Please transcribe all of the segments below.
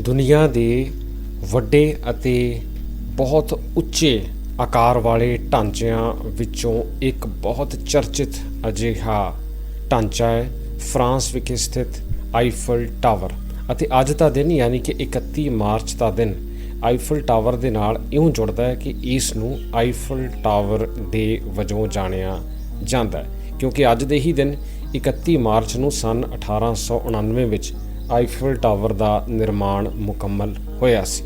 ਦੁਨੀਆ ਦੇ ਵੱਡੇ ਅਤੇ ਬਹੁਤ ਉੱਚੇ ਆਕਾਰ ਵਾਲੇ ਢਾਂਚਿਆਂ ਵਿੱਚੋਂ ਇੱਕ ਬਹੁਤ ਚਰਚਿਤ ਅਜਿਹਾ ਢਾਂਚਾ ਹੈ, ਫਰਾਂਸ ਵਿਖੇ ਸਥਿਤ ਆਈਫਲ ਟਾਵਰ। ਅਤੇ ਅੱਜ ਦਾ ਦਿਨ ਯਾਨੀ ਕਿ 31 ਮਾਰਚ ਦਾ ਦਿਨ ਆਈਫਲ ਟਾਵਰ ਦੇ ਨਾਲ ਇਉਂ ਜੁੜਦਾ ਹੈ ਕਿ ਇਸ ਨੂੰ ਆਈਫਲ ਟਾਵਰ ਡੇ ਵਜੋਂ ਜਾਣਿਆ ਜਾਂਦਾ ਹੈ। ਕਿਉਂਕਿ ਅੱਜ ਦੇ ਹੀ ਦਿਨ 31 ਮਾਰਚ ਨੂੰ ਸਨ 1899 ਵਿੱਚ ਆਈਫਲ ਟਾਵਰ ਦਾ ਨਿਰਮਾਣ ਮੁਕੰਮਲ ਹੋਇਆ ਸੀ।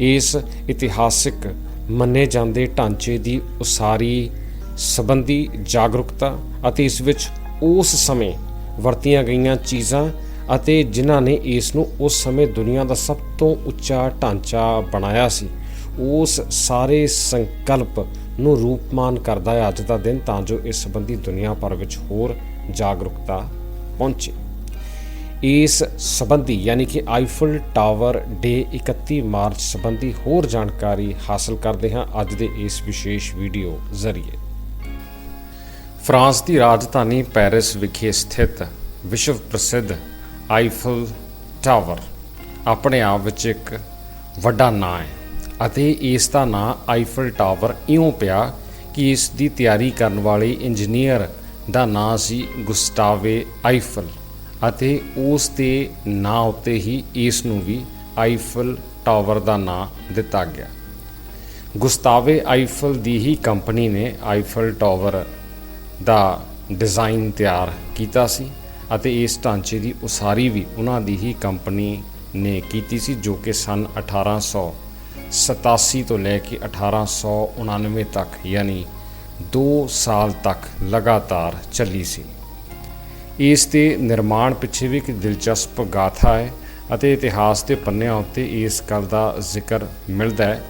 ਇਸ ਇਤਿਹਾਸਿਕ ਮੰਨੇ ਜਾਂਦੇ ਢਾਂਚੇ ਦੀ ਉਸਾਰੀ ਸੰਬੰਧੀ ਜਾਗਰੂਕਤਾ ਅਤੇ ਇਸ ਵਿੱਚ ਉਸ ਸਮੇਂ ਵਰਤੀਆਂ ਗਈਆਂ ਚੀਜ਼ਾਂ ਅਤੇ ਜਿਨ੍ਹਾਂ ਨੇ ਇਸ ਨੂੰ ਉਸ ਸਮੇਂ ਦੁਨੀਆ ਦਾ ਸਭ ਤੋਂ ਉੱਚਾ ਢਾਂਚਾ ਬਣਾਇਆ ਸੀ, ਉਸ ਸਾਰੇ ਸੰਕਲਪ ਨੂੰ ਰੂਪਮਾਨ ਕਰਦਾ ਹੈ। ਅੱਜ ਦਾ ਦਿਨ ਤਾਂ ਜੋ ਇਸ ਸੰਬੰਧੀ ਦੁਨੀਆ ਭਰ ਵਿੱਚ ਹੋਰ ਜਾਗਰੂਕਤਾ ਪਹੁੰਚੇ। ਇਸ ਸੰਬੰਧੀ ਯਾਨੀ ਕਿ ਆਈਫਲ ਟਾਵਰ ਡੇ 31 ਮਾਰਚ ਸੰਬੰਧੀ ਹੋਰ ਜਾਣਕਾਰੀ ਹਾਸਲ ਕਰਦੇ ਹਾਂ ਅੱਜ ਦੇ ਇਸ ਵਿਸ਼ੇਸ਼ ਵੀਡੀਓ ਜ਼ਰੀਏ। ਫਰਾਂਸ ਦੀ ਰਾਜਧਾਨੀ ਪੈਰਿਸ ਵਿਖੇ ਸਥਿਤ ਵਿਸ਼ਵ ਪ੍ਰਸਿੱਧ ਆਈਫਲ ਟਾਵਰ ਆਪਣੇ ਆਪ ਵਿੱਚ ਇੱਕ ਵੱਡਾ ਨਾਂ ਹੈ ਅਤੇ ਇਸ ਦਾ ਨਾਂ ਆਈਫਲ ਟਾਵਰ ਇਉਂ ਪਿਆ ਕਿ ਇਸ ਦੀ ਤਿਆਰੀ ਕਰਨ ਵਾਲੇ ਇੰਜੀਨੀਅਰ ਦਾ ਨਾਂ ਸੀ ਗੁਸਟਾਵੇ ਆਈਫਲ। ਅਤੇ ਉਸ ਦੇ ਨਾਂ ਉੱਤੇ ਹੀ ਇਸ ਨੂੰ ਵੀ ਆਈਫਲ ਟਾਵਰ ਦਾ ਨਾਂ ਦਿੱਤਾ ਗਿਆ। ਗੁਸਤਾਵੇ ਆਈਫਲ ਦੀ ਹੀ ਕੰਪਨੀ ਨੇ ਆਈਫਲ ਟਾਵਰ ਦਾ ਡਿਜ਼ਾਈਨ ਤਿਆਰ ਕੀਤਾ ਸੀ ਅਤੇ ਇਸ ਢਾਂਚੇ ਦੀ ਉਸਾਰੀ ਵੀ ਉਹਨਾਂ ਦੀ ਹੀ ਕੰਪਨੀ ਨੇ ਕੀਤੀ ਸੀ ਜੋ ਕਿ ਸਨ 1887 ਤੋਂ ਲੈ ਕੇ 1899 ਤੱਕ, ਯਾਨੀ 2 ਸਾਲ ਤੱਕ ਲਗਾਤਾਰ ਚੱਲੀ ਸੀ। ਇਸ ਦੇ ਨਿਰਮਾਣ ਪਿੱਛੇ ਵੀ ਇੱਕ ਦਿਲਚਸਪ ਗਾਥਾ ਹੈ ਅਤੇ ਇਤਿਹਾਸ ਦੇ ਪੰਨਿਆਂ ਉੱਤੇ ਇਸ ਗੱਲ ਦਾ ਜ਼ਿਕਰ ਮਿਲਦਾ ਹੈ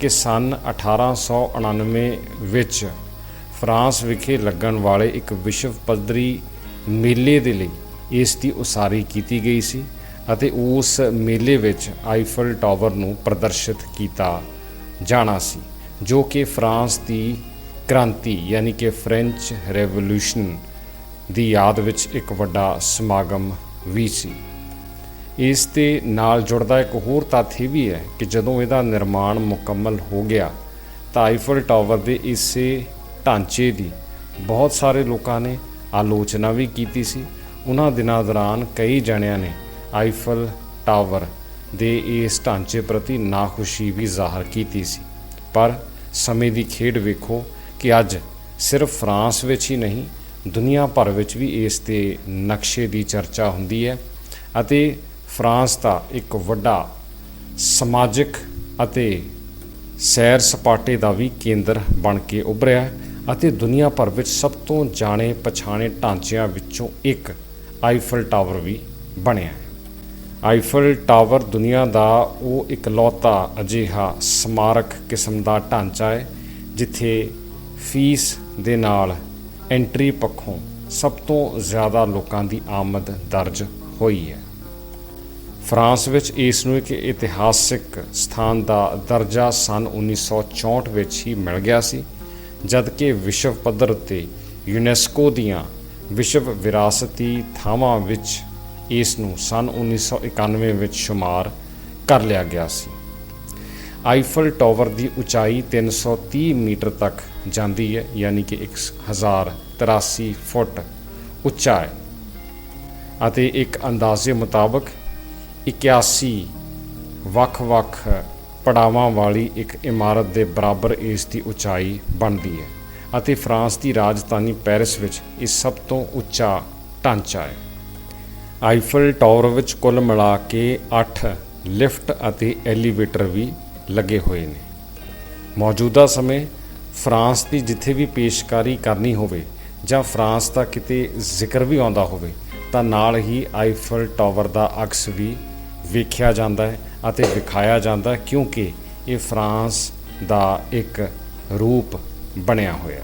ਕਿ ਸਨ 1899 ਵਿੱਚ ਫਰਾਂਸ ਵਿਖੇ ਲੱਗਣ ਵਾਲੇ ਇੱਕ ਵਿਸ਼ਵ ਪੱਧਰੀ ਮੇਲੇ ਦੇ ਲਈ ਇਸ ਦੀ ਉਸਾਰੀ ਕੀਤੀ ਗਈ ਸੀ ਅਤੇ ਉਸ ਮੇਲੇ ਵਿੱਚ ਆਈਫਲ ਟਾਵਰ ਨੂੰ ਪ੍ਰਦਰਸ਼ਿਤ ਕੀਤਾ ਜਾਣਾ ਸੀ, ਜੋ ਕਿ ਫਰਾਂਸ ਦੀ ਕ੍ਰਾਂਤੀ, ਯਾਨੀ ਕਿ ਫ੍ਰੈਂਚ ਰੈਵੋਲੂਸ਼ਨ ਦੀ ਯਾਦ ਵਿੱਚ ਇੱਕ ਵੱਡਾ ਸਮਾਗਮ ਵੀ ਸੀ। ਇਸ ਦੇ ਨਾਲ ਜੁੜਦਾ ਇੱਕ ਹੋਰ ਤੱਥ ਇਹ ਵੀ ਹੈ ਕਿ ਜਦੋਂ ਇਹਦਾ ਨਿਰਮਾਣ ਮੁਕੰਮਲ ਹੋ ਗਿਆ, ਤਾਂ ਆਈਫਲ ਟਾਵਰ ਦੇ ਇਸੇ ਢਾਂਚੇ ਦੀ ਬਹੁਤ ਸਾਰੇ ਲੋਕਾਂ ਨੇ ਆਲੋਚਨਾ ਵੀ ਕੀਤੀ ਸੀ। ਉਹਨਾਂ ਦਿਨਾਂ ਦੌਰਾਨ ਕਈ ਜਣਿਆਂ ਨੇ ਆਈਫਲ ਟਾਵਰ ਦੇ ਇਸ ਢਾਂਚੇ ਪ੍ਰਤੀ ਨਾਖੁਸ਼ੀ ਵੀ ਜ਼ਾਹਰ ਕੀਤੀ ਸੀ। ਪਰ ਸਮੇਂ ਦੀ ਖੇਡ ਵੇਖੋ ਕਿ ਅੱਜ ਸਿਰਫ ਫਰਾਂਸ ਵਿੱਚ ਹੀ ਨਹੀਂ ਦੁਨੀਆ ਭਰ ਵਿੱਚ ਵੀ ਇਸ ਦੇ ਨਕਸ਼ੇ ਦੀ ਚਰਚਾ ਹੁੰਦੀ ਹੈ ਅਤੇ ਫਰਾਂਸ ਦਾ ਇੱਕ ਵੱਡਾ ਸਮਾਜਿਕ ਅਤੇ ਸੈਰ ਸਪਾਟੇ ਦਾ ਵੀ ਕੇਂਦਰ ਬਣ ਕੇ ਉੱਭਰਿਆ ਅਤੇ ਦੁਨੀਆ ਭਰ ਵਿੱਚ ਸਭ ਤੋਂ ਜਾਣੇ ਪਛਾਣੇ ਢਾਂਚਿਆਂ ਵਿੱਚੋਂ ਇੱਕ ਆਈਫਲ ਟਾਵਰ ਵੀ ਬਣਿਆ ਹੈ। ਆਈਫਲ ਟਾਵਰ ਦੁਨੀਆ ਦਾ ਉਹ ਇਕਲੌਤਾ ਅਜਿਹਾ ਸਮਾਰਕ ਕਿਸਮ ਦਾ ਢਾਂਚਾ ਹੈ, ਜਿੱਥੇ ਫੀਸ ਦੇ ਨਾਲ ਐਂਟਰੀ ਪੱਖੋਂ ਸਭ ਤੋਂ ਜ਼ਿਆਦਾ ਲੋਕਾਂ ਦੀ ਆਮਦ ਦਰਜ ਹੋਈ ਹੈ। ਫਰਾਂਸ ਵਿੱਚ ਇਸ ਨੂੰ ਇੱਕ ਇਤਿਹਾਸਿਕ ਸਥਾਨ ਦਾ ਦਰਜਾ ਸਨ 1964 ਵਿੱਚ ਹੀ ਮਿਲ ਗਿਆ ਸੀ ਜਦ ਕਿ ਵਿਸ਼ਵ ਪੱਧਰ 'ਤੇ ਯੂਨੈਸਕੋ ਦੀਆਂ ਵਿਸ਼ਵ ਵਿਰਾਸਤੀ ਥਾਵਾਂ ਵਿੱਚ ਇਸ ਨੂੰ ਸਨ 1991 ਵਿੱਚ ਸ਼ੁਮਾਰ ਕਰ ਲਿਆ ਗਿਆ ਸੀ। ਆਈਫਲ ਟਾਵਰ ਦੀ ਉਚਾਈ 330 ਮੀਟਰ ਤੱਕ ਜਾਂਦੀ ਹੈ, ਯਾਨੀ ਕਿ 1083 ਫੁੱਟ ਉੱਚਾ ਹੈ। ਅਤੇ ਇੱਕ ਅੰਦਾਜ਼ੇ ਮੁਤਾਬਕ 81 ਵੱਖ-ਵੱਖ ਪੜਾਵਾਂ ਵਾਲੀ ਇੱਕ ਇਮਾਰਤ ਦੇ ਬਰਾਬਰ ਇਸ ਦੀ ਉਚਾਈ ਬਣਦੀ ਹੈ ਅਤੇ ਫਰਾਂਸ ਦੀ ਰਾਜਧਾਨੀ ਪੈਰਿਸ ਵਿੱਚ ਇਹ ਸਭ ਤੋਂ ਉੱਚਾ ਢਾਂਚਾ ਹੈ। ਆਈਫਲ ਟਾਵਰ ਵਿੱਚ ਕੁੱਲ ਮਿਲਾ ਕੇ 8 ਲਿਫਟ ਅਤੇ ਐਲੀਵੇਟਰ ਵੀ ਲੱਗੇ ਹੋਏ ਨੇ। ਮੌਜੂਦਾ ਸਮੇਂ ਫਰਾਂਸ ਦੀ ਜਿੱਥੇ ਵੀ ਪੇਸ਼ਕਾਰੀ ਕਰਨੀ ਹੋਵੇ ਜਾਂ ਫਰਾਂਸ ਦਾ ਕਿਤੇ ਜ਼ਿਕਰ ਵੀ ਆਉਂਦਾ ਹੋਵੇ, ਤਾਂ ਨਾਲ ਹੀ ਆਈਫਲ ਟਾਵਰ ਦਾ ਅਕਸ ਵੀ ਵੇਖਿਆ ਜਾਂਦਾ ਹੈ ਅਤੇ ਵਿਖਾਇਆ ਜਾਂਦਾ ਕਿਉਂਕਿ ਇਹ ਫਰਾਂਸ ਦਾ ਇੱਕ ਰੂਪ ਬਣਿਆ ਹੋਇਆ